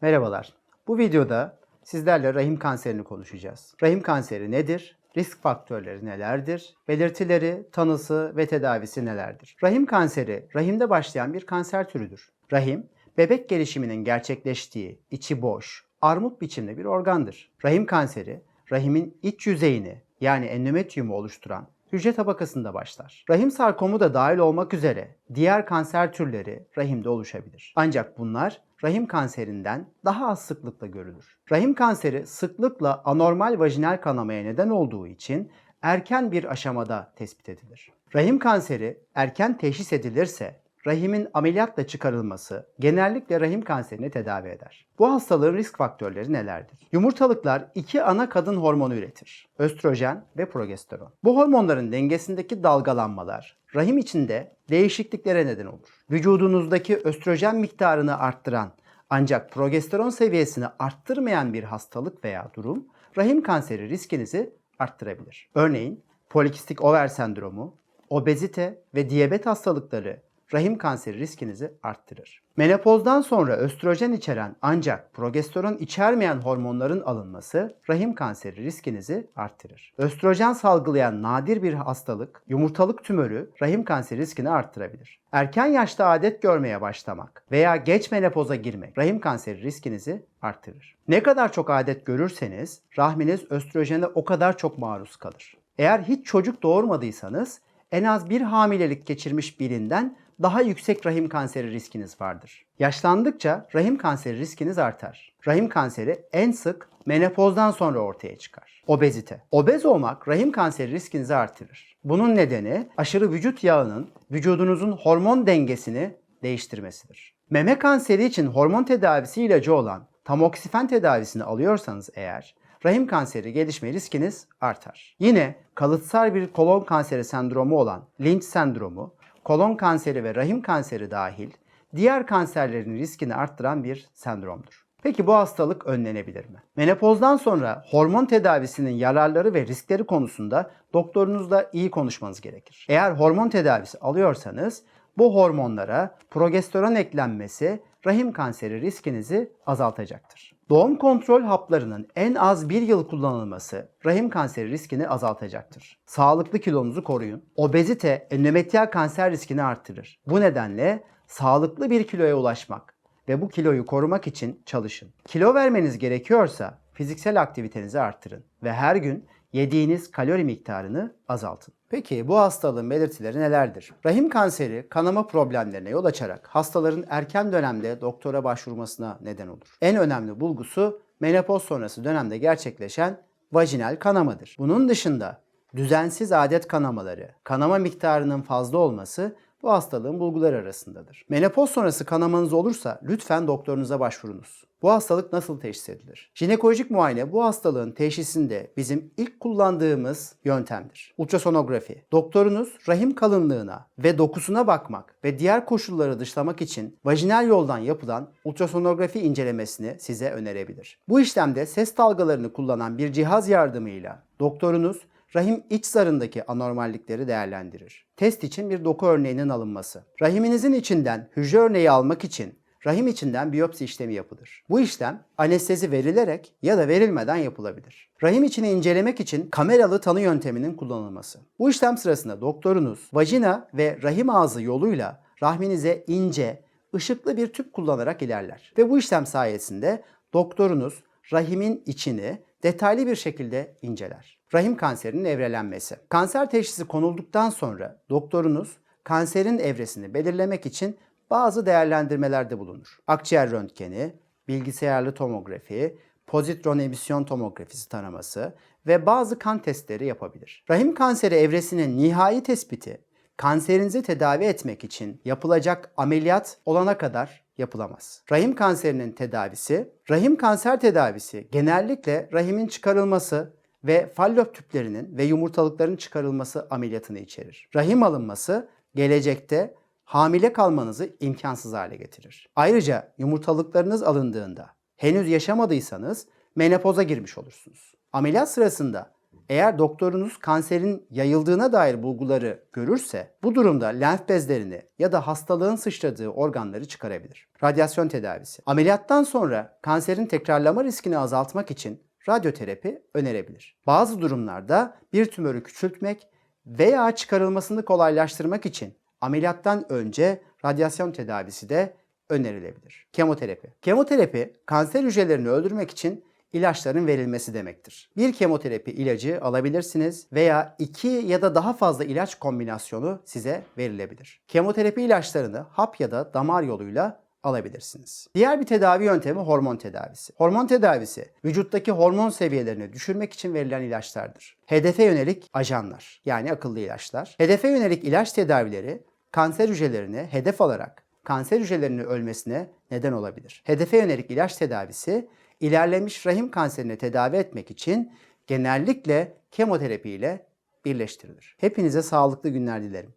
Merhabalar. Bu videoda sizlerle rahim kanserini konuşacağız. Rahim kanseri nedir? Risk faktörleri nelerdir? Belirtileri, tanısı ve tedavisi nelerdir? Rahim kanseri, rahimde başlayan bir kanser türüdür. Rahim, bebek gelişiminin gerçekleştiği, içi boş, armut biçimde bir organdır. Rahim kanseri, rahimin iç yüzeyini yani endometriyumu oluşturan hücre tabakasında başlar. Rahim sarkomu da dahil olmak üzere diğer kanser türleri rahimde oluşabilir. Ancak bunlar rahim kanserinden daha az sıklıkla görülür. Rahim kanseri sıklıkla anormal vajinal kanamaya neden olduğu için erken bir aşamada tespit edilir. Rahim kanseri erken teşhis edilirse rahimin ameliyatla çıkarılması genellikle rahim kanserini tedavi eder. Bu hastalığın risk faktörleri nelerdir? Yumurtalıklar iki ana kadın hormonu üretir. Östrojen ve progesteron. Bu hormonların dengesindeki dalgalanmalar rahim içinde değişikliklere neden olur. Vücudunuzdaki östrojen miktarını arttıran ancak progesteron seviyesini arttırmayan bir hastalık veya durum rahim kanseri riskinizi arttırabilir. Örneğin polikistik over sendromu, obezite ve diyabet hastalıkları rahim kanseri riskinizi arttırır. Menopozdan sonra östrojen içeren ancak progesteron içermeyen hormonların alınması rahim kanseri riskinizi arttırır. Östrojen salgılayan nadir bir hastalık, yumurtalık tümörü rahim kanseri riskini arttırabilir. Erken yaşta adet görmeye başlamak veya geç menopoza girmek rahim kanseri riskinizi arttırır. Ne kadar çok adet görürseniz rahminiz östrojene o kadar çok maruz kalır. Eğer hiç çocuk doğurmadıysanız en az bir hamilelik geçirmiş birinden daha yüksek rahim kanseri riskiniz vardır. Yaşlandıkça rahim kanseri riskiniz artar. Rahim kanseri en sık menopozdan sonra ortaya çıkar. Obezite. Obez olmak rahim kanseri riskinizi artırır. Bunun nedeni aşırı vücut yağının vücudunuzun hormon dengesini değiştirmesidir. Meme kanseri için hormon tedavisi ilacı olan tamoksifen tedavisini alıyorsanız eğer rahim kanseri gelişme riskiniz artar. Yine kalıtsal bir kolon kanseri sendromu olan Lynch sendromu, kolon kanseri ve rahim kanseri dahil diğer kanserlerin riskini arttıran bir sendromdur. Peki bu hastalık önlenebilir mi? Menopozdan sonra hormon tedavisinin yararları ve riskleri konusunda doktorunuzla iyi konuşmanız gerekir. Eğer hormon tedavisi alıyorsanız bu hormonlara progesteron eklenmesi rahim kanseri riskinizi azaltacaktır. Doğum kontrol haplarının en az bir yıl kullanılması rahim kanseri riskini azaltacaktır. Sağlıklı kilonuzu koruyun. Obezite endometriyal kanser riskini artırır. Bu nedenle sağlıklı bir kiloya ulaşmak ve bu kiloyu korumak için çalışın. Kilo vermeniz gerekiyorsa fiziksel aktivitenizi artırın ve her gün yediğiniz kalori miktarını azaltın. Peki bu hastalığın belirtileri nelerdir? Rahim kanseri kanama problemlerine yol açarak hastaların erken dönemde doktora başvurmasına neden olur. En önemli bulgusu menopoz sonrası dönemde gerçekleşen vajinal kanamadır. Bunun dışında düzensiz adet kanamaları, kanama miktarının fazla olması bu hastalığın bulguları arasındadır. Menopoz sonrası kanamanız olursa lütfen doktorunuza başvurunuz. Bu hastalık nasıl teşhis edilir? Jinekolojik muayene bu hastalığın teşhisinde bizim ilk kullandığımız yöntemdir. Ultrasonografi. Doktorunuz rahim kalınlığına ve dokusuna bakmak ve diğer koşulları dışlamak için vajinal yoldan yapılan ultrasonografi incelemesini size önerebilir. Bu işlemde ses dalgalarını kullanan bir cihaz yardımıyla doktorunuz rahim iç zarındaki anormallikleri değerlendirir. Test için bir doku örneğinin alınması. Rahiminizin içinden hücre örneği almak için rahim içinden biyopsi işlemi yapılır. Bu işlem anestezi verilerek ya da verilmeden yapılabilir. Rahim içini incelemek için kameralı tanı yönteminin kullanılması. Bu işlem sırasında doktorunuz vajina ve rahim ağzı yoluyla rahminize ince, ışıklı bir tüp kullanarak ilerler. Ve bu işlem sayesinde doktorunuz rahimin içini detaylı bir şekilde inceler. Rahim kanserinin evrelenmesi. Kanser teşhisi konulduktan sonra doktorunuz kanserin evresini belirlemek için bazı değerlendirmelerde bulunur. Akciğer röntgeni, bilgisayarlı tomografi, pozitron emisyon tomografisi taraması ve bazı kan testleri yapabilir. Rahim kanseri evresinin nihai tespiti kanserinizi tedavi etmek için yapılacak ameliyat olana kadar yapılamaz. Rahim kanserinin tedavisi, rahim kanser tedavisi genellikle rahimin çıkarılması ve fallop tüplerinin ve yumurtalıkların çıkarılması ameliyatını içerir. Rahim alınması gelecekte hamile kalmanızı imkansız hale getirir. Ayrıca yumurtalıklarınız alındığında henüz yaşamadıysanız menopoza girmiş olursunuz. Ameliyat sırasında Eğer doktorunuz kanserin yayıldığına dair bulguları görürse bu durumda lenf bezlerini ya da hastalığın sıçradığı organları çıkarabilir. Radyasyon tedavisi. Ameliyattan sonra kanserin tekrarlama riskini azaltmak için radyoterapi önerebilir. Bazı durumlarda bir tümörü küçültmek veya çıkarılmasını kolaylaştırmak için ameliyattan önce radyasyon tedavisi de önerilebilir. Kemoterapi. Kemoterapi kanser hücrelerini öldürmek için ilaçların verilmesi demektir. Bir kemoterapi ilacı alabilirsiniz veya iki ya da daha fazla ilaç kombinasyonu size verilebilir. Kemoterapi ilaçlarını hap ya da damar yoluyla alabilirsiniz. Diğer bir tedavi yöntemi hormon tedavisi. Hormon tedavisi vücuttaki hormon seviyelerini düşürmek için verilen ilaçlardır. Hedefe yönelik ajanlar yani akıllı ilaçlar. Hedefe yönelik ilaç tedavileri kanser hücrelerini hedef alarak kanser hücrelerinin ölmesine neden olabilir. Hedefe yönelik ilaç tedavisi ilerlemiş rahim kanserini tedavi etmek için genellikle kemoterapi ile birleştirilir. Hepinize sağlıklı günler dilerim.